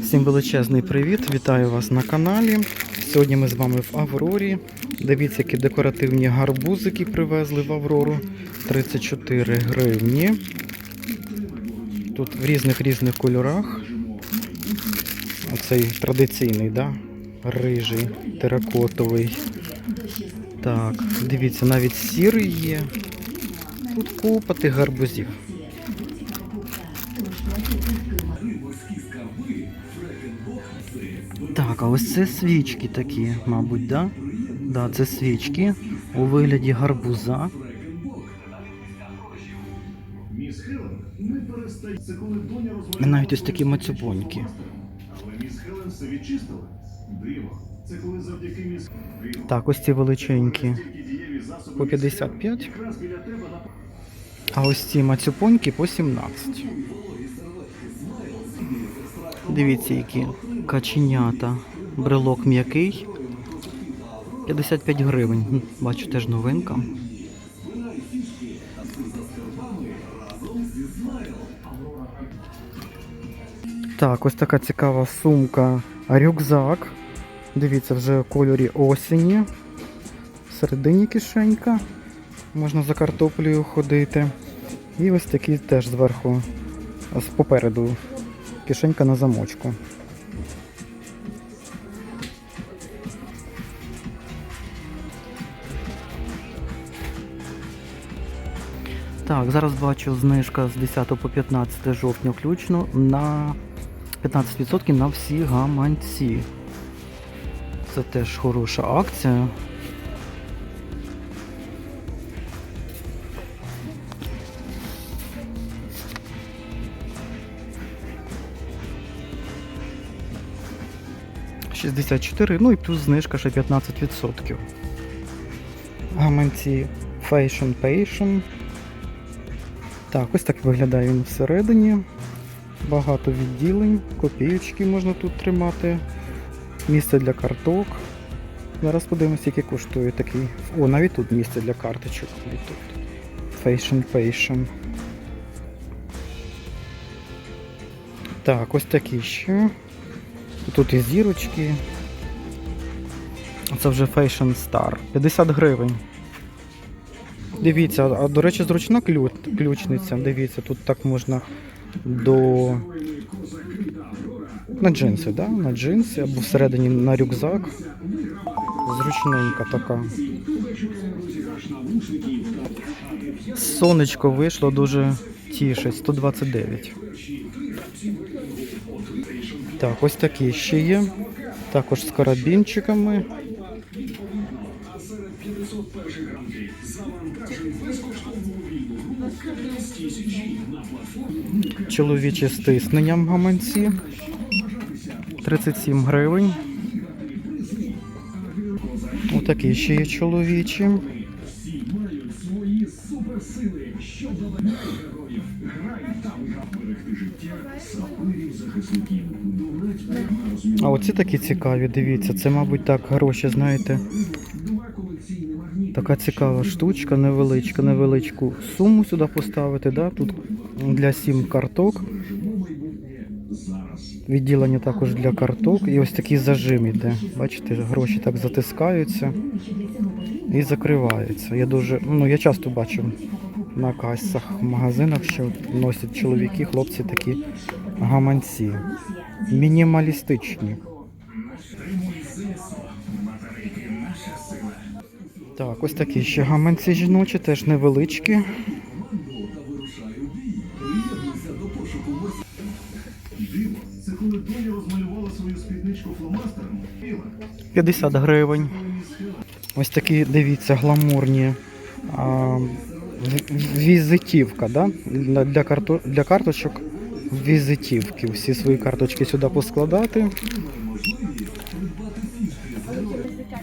Всім величезний привіт! Вітаю вас на каналі. Сьогодні ми з вами в Аврорі. Дивіться, які декоративні гарбузики привезли в Аврору. 34 гривні. Тут в різних різних кольорах. Оцей традиційний, да? Рижий, теракотовий. Так, дивіться, навіть сірий є. Тут купа гарбузів. Так, а ось це свічки такі, мабуть, да? Да, це свічки у вигляді гарбуза. І навіть ось такі мацюбоньки. Так, ось ці величенькі по Міс Хелен 55, якраз біля тебе на а ось ці мацюпоньки по 17. Дивіться, які каченята. Брелок м'який. 55 гривень. Бачу, теж новинка. Так, ось така цікава сумка. Рюкзак. Дивіться, вже в кольорі осені. Всередині кишенька. Можна за картоплею ходити. І ось такий теж зверху, попереду. Кишенька на замочку. Так, зараз бачу знижка з 10 по 15 жовтня включно на 15% на всі гаманці. Це теж хороша акція. Шістдесят чотири, ну і плюс знижка ще 15%. Гаманці Fashion Passion. Так, ось так виглядає він всередині. Багато відділень, копійочки можна тут тримати. Місце для карток. Зараз подивимося, який коштує такий. О, навіть тут місце для карточок. Тут. Fashion Passion. Так, ось такі ще. Тут і зірочки. Це вже Fashion Star. 50 гривень. Дивіться, а до речі, зручна клю... ключниця. Дивіться, тут так можна до. На джинси, да? На джинси або всередині на рюкзак. Зручненька така. Сонечко вийшло дуже тішить, 129. Так, ось такі ще є. Також з карабінчиками. Чоловічі з тисненням гаманці. 37 гривень. Отакі ще є чоловічі. А оці такі цікаві, дивіться, це, мабуть, так, гроші, знаєте. Така цікава штучка, невеличка, невеличку суму сюди поставити, да? тут для сім карток. Відділення також для карток. І ось такий зажим іде. Бачите, гроші так затискаються і закриваються. Я дуже, ну я часто бачу на касах в магазинах, що носять чоловіки, хлопці такі гаманці. Мінімалістичні. Так, ось такі ще гаманці жіночі, теж невеличкі. Це коли доня розмалювала свою спідничку фломастером. 50 гривень. Ось такі, дивіться, гламурні а, візитівка, да? Для, карто, для карточок візитівки. Всі свої карточки сюди поскладати.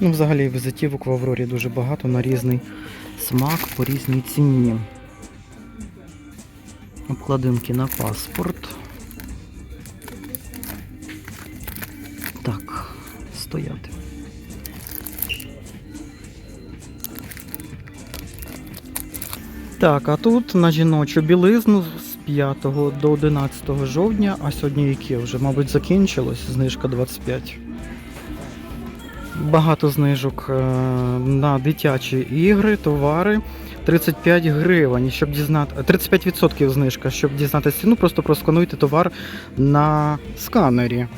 Ну, взагалі візитівок в Аврорі дуже багато на різний смак по різній ціні. Обкладинки на паспорт. Так, стояти. Так, а тут на жіночу білизну з 5 до 11 жовтня, а сьогодні яке вже, мабуть, закінчилось, знижка 25. Багато знижок е, на дитячі ігри, товари. 35 гривень, щоб дізнати 35% знижка, щоб дізнатися ціну, просто проскануйте товар на сканері.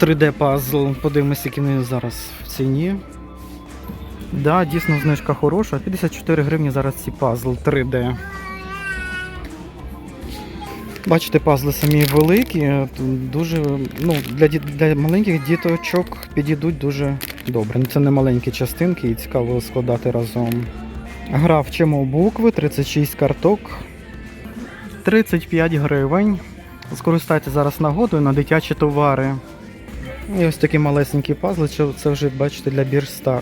3D пазл, подивимося, які вони зараз в ціні. Да, дійсно знижка хороша. 54 гривні зараз ці пазл 3D. Бачите, пазли самі великі, дуже, ну, для, для маленьких діточок підійдуть дуже добре. Ну, Це не маленькі частинки і цікаво складати разом. Гра вчимо букви, 36 карток, 35 гривень. Скористайте зараз нагодою на дитячі товари. І ось такі малесенькі пазли, це- вже бачите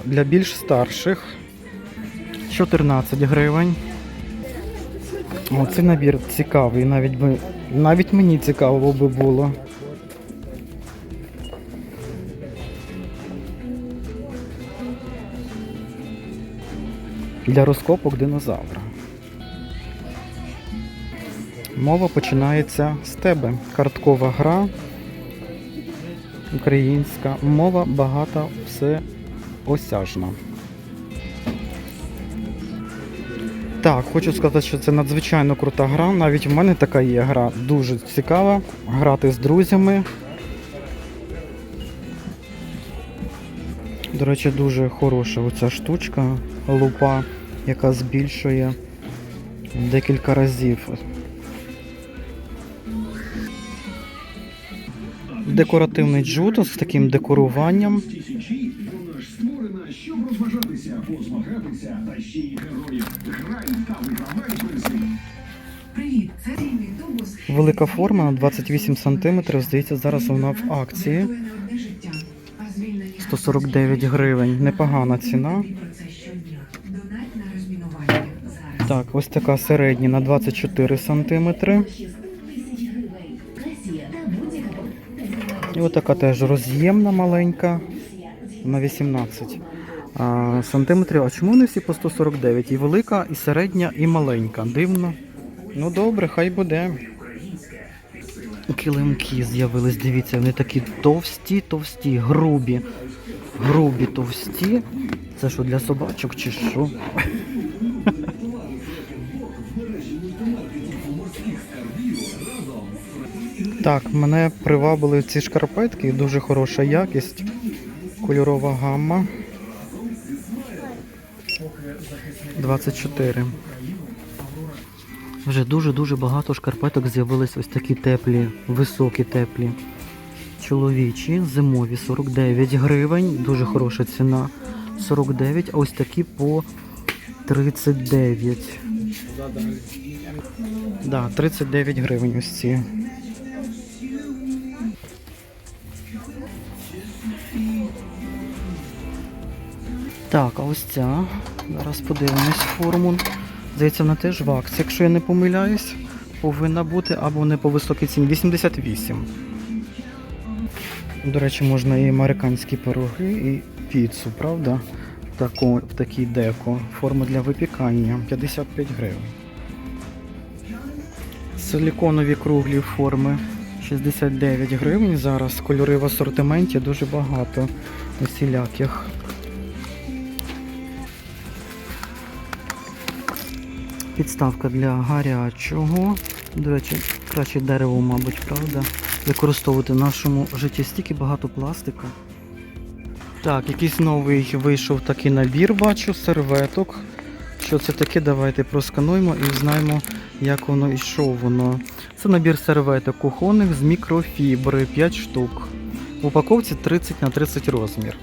для більш старших. 14 гривень. О, цей набір цікавий, навіть би, навіть мені цікаво би було. Для розкопок динозавра. Мова починається з тебе. Карткова гра. Українська мова багата, все осяжна. Так, хочу сказати, що це надзвичайно крута гра. Навіть в мене така є гра дуже цікава. Грати з друзями. До речі, дуже хороша оця штучка, лупа, яка збільшує декілька разів. Декоративний джутос з таким декоруванням. Ж створена, щоб розважатися, позмагатися, та ще й героїв. Грай та вигравай призи. Привіт, це Рівний Тубус. Велика форма на 28 см. Здається, зараз вона в акції. Врятує не одне життя, а звільнення 149 гривень. Непогана ціна. Так, ось така середня на 24 см. І ось така теж роз'ємна маленька на 18 а, сантиметрів. А чому вони всі по 149? І велика, і середня, і маленька. Дивно. Ну добре, хай буде. Килимки з'явились, дивіться, вони такі товсті, товсті, грубі. Грубі, товсті. Це що для собачок чи що? Так, мене привабили ці шкарпетки, дуже хороша якість, кольорова гамма. 24. Вже дуже-дуже багато шкарпеток з'явились ось такі теплі, високі теплі. Чоловічі, зимові 49 гривень, дуже хороша ціна. 49, а ось такі по 39. Да, 39 гривень ось ці. Так, а ось ця. Зараз подивимось форму. Здається, вона теж в акції, якщо я не помиляюсь, повинна бути або не по високій ціні. 88. До речі, можна і американські пироги, і піцу, правда? Таку, в такій деко. Форма для випікання 55 гривень. Силіконові круглі форми 69 гривень. Зараз кольори в асортименті дуже багато усіляких. Підставка для гарячого. До речі, краще дерево, мабуть, правда? Використовувати в нашому житті стільки багато пластика. Так, якийсь новий вийшов такий набір, бачу, серветок. Що це таке? Давайте проскануємо і знаємо, як воно і що воно. Це набір серветок кухонних з мікрофібри 5 штук. В упаковці 30 на 30 розмір.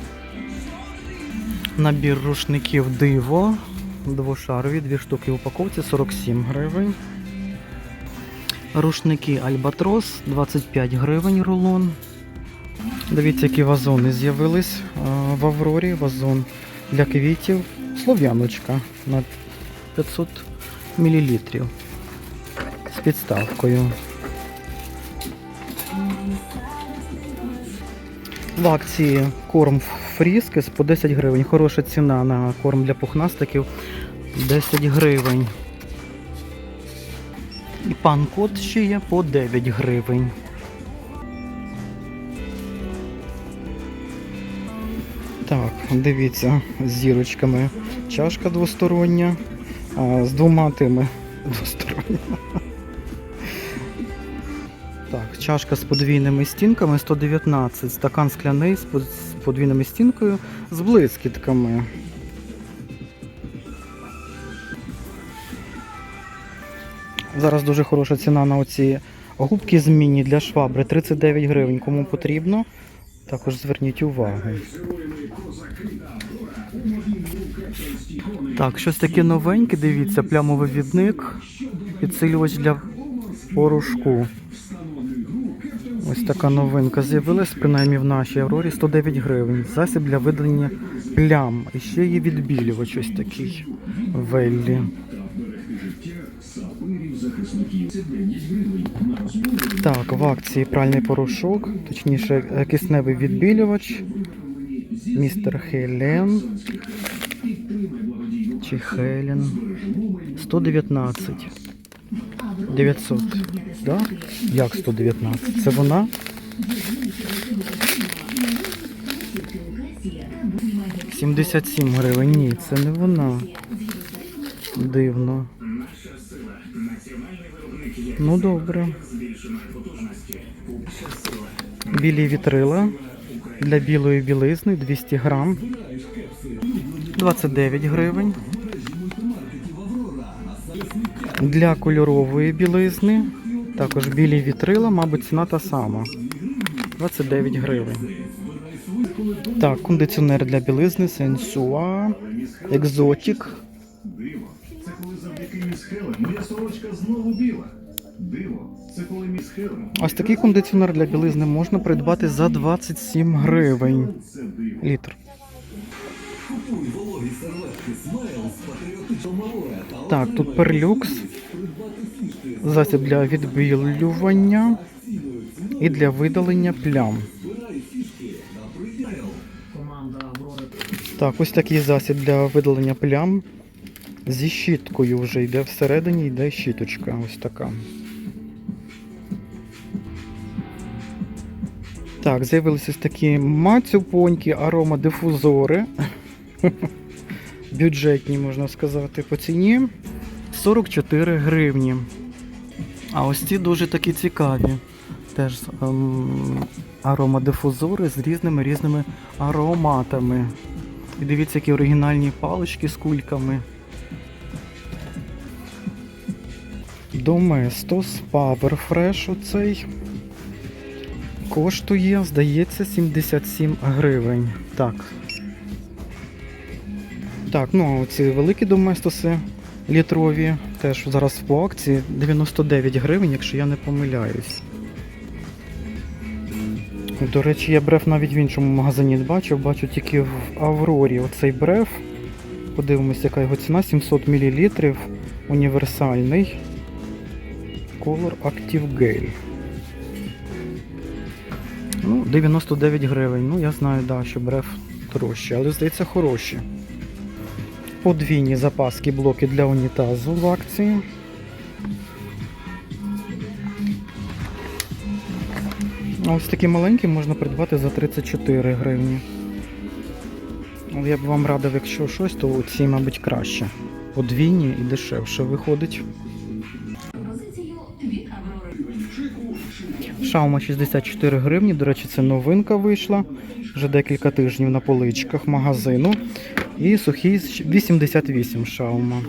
Набір рушників диво. Двошарові, дві штуки в упаковці 47 гривень. Рушники Альбатрос 25 гривень рулон. Дивіться, які вазони з'явились в Аврорі. Вазон для квітів. Слов'яночка на 500 мл з підставкою. В акції корм фріскес по 10 гривень. Хороша ціна на корм для пухнастиків 10 гривень. І пан-код ще є по 9 гривень. Так, дивіться, з зірочками чашка двостороння, а з двома тими двостороння. Так, чашка з подвійними стінками 119, стакан скляний з подвійною стінкою з блискітками. Зараз дуже хороша ціна на оці губки змінні для швабри 39 гривень. Кому потрібно, також зверніть увагу. Так, щось таке новеньке, дивіться, плямовий відник, підсилювач для порошку. Ось така новинка з'явилась, принаймні в нашій Аврорі 109 гривень. Засіб для видалення плям. І ще є відбілювач ось такий Веллі. Так, в акції пральний порошок, точніше кисневий відбілювач. Містер Хелен. Чи Хелен. 119. 900. Да? Як 119? Це вона? Сімдесят сім гривень. Ні, це не вона. Дивно. Ну добре. Білі вітрила для білої білизни 200 грам. 29 гривень. Для кольорової білизни також білі вітрила, мабуть, ціна та сама. 29 гривень. Так, кондиціонер для білизни Сенсуа, Екзотік. Це коли завдяки міс моя сорочка знову біла. Диво. Це коли міс. Ось такий кондиціонер для білизни можна придбати за 27 гривень. Літр. Так, тут перлюкс. Засіб для відбілювання і для видалення плям. Так, ось такий засіб для видалення плям. Зі щіткою вже йде всередині, йде щіточка. Ось така. Так, з'явилися такі мацюпонькі аромадифузори. Бюджетні, можна сказати, по ціні 44 гривні. А ось ці дуже такі цікаві. Теж ем, аромадифузори з різними різними ароматами. І дивіться, які оригінальні палички з кульками. Domestos Power Fresh оцей коштує, здається, 77 гривень. Так. Так, ну а оці великі доместоси літрові теж зараз по акції 99 гривень, якщо я не помиляюсь. До речі, я бреф навіть в іншому магазині бачив, бачу тільки в Аврорі оцей бреф. Подивимось, яка його ціна, 700 мл, універсальний. Color Active Gel. Ну, 99 гривень. Ну, я знаю, да, що бреф дорожче, але здається хороші. Подвійні запаски блоки для унітазу в акції. Ось такі маленькі можна придбати за 34 гривні. Я б вам радив, якщо щось, то ці, мабуть, краще. Подвійні і дешевше виходить. Шаума 64 гривні. До речі, це новинка вийшла. Вже декілька тижнів на поличках магазину. І сухий 88 шаума.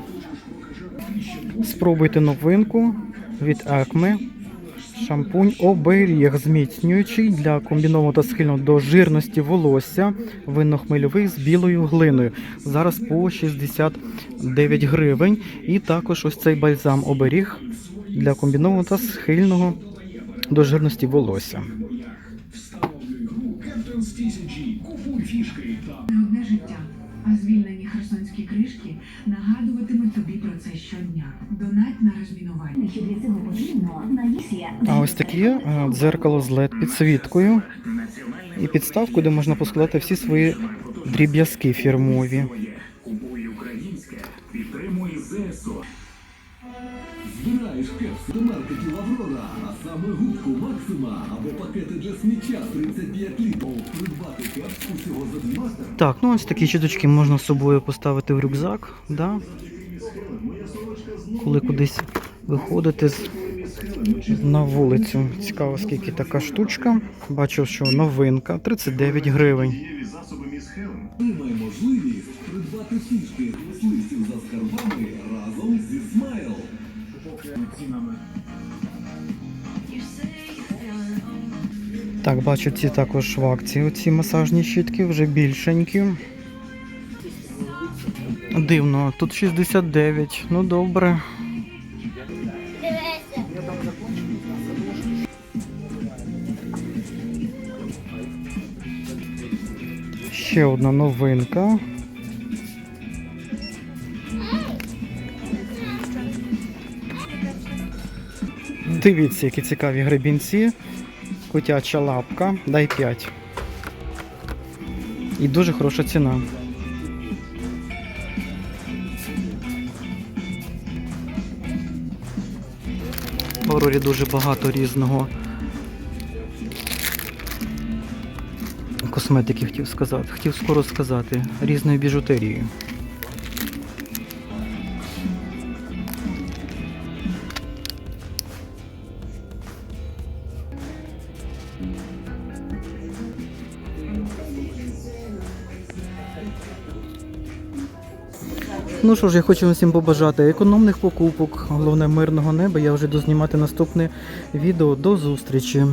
Спробуйте новинку від Acme. Шампунь оберіг зміцнюючий для комбінованого та схильного до жирності волосся винно-хмельовий з білою глиною. Зараз по 69 гривень. І також ось цей бальзам оберіг для комбінованого та схильного до жирності волосся. А ось такі е, дзеркало з led підсвіткою і підставку, де можна поскладати всі свої дріб'язки фірмові. Збираєш кепси до маркетів Аврора, а саме губку Максима або пакети для сміття 35 літрів. Придбати кепс усього за 90. Так, ну ось такі щіточки можна з собою поставити в рюкзак, да? Коли кудись виходити на вулицю. Цікаво, скільки така штучка. Бачу, що новинка 39 гривень. Хелен. Отримай можливість придбати фішки за скарбами разом зі Смайл. Так, бачу, ці також в акції. Оці масажні щітки вже більшенькі. Дивно, тут 69. Ну добре. Ще одна новинка. Дивіться, які цікаві гребінці. Котяча лапка, дай 5. І дуже хороша ціна. В дуже багато різного косметики хотів сказати. Хотів скоро сказати. Різної біжутерії. Ну що ж, я хочу всім побажати економних покупок, головне мирного неба. Я вже дознімати наступне відео. До зустрічі!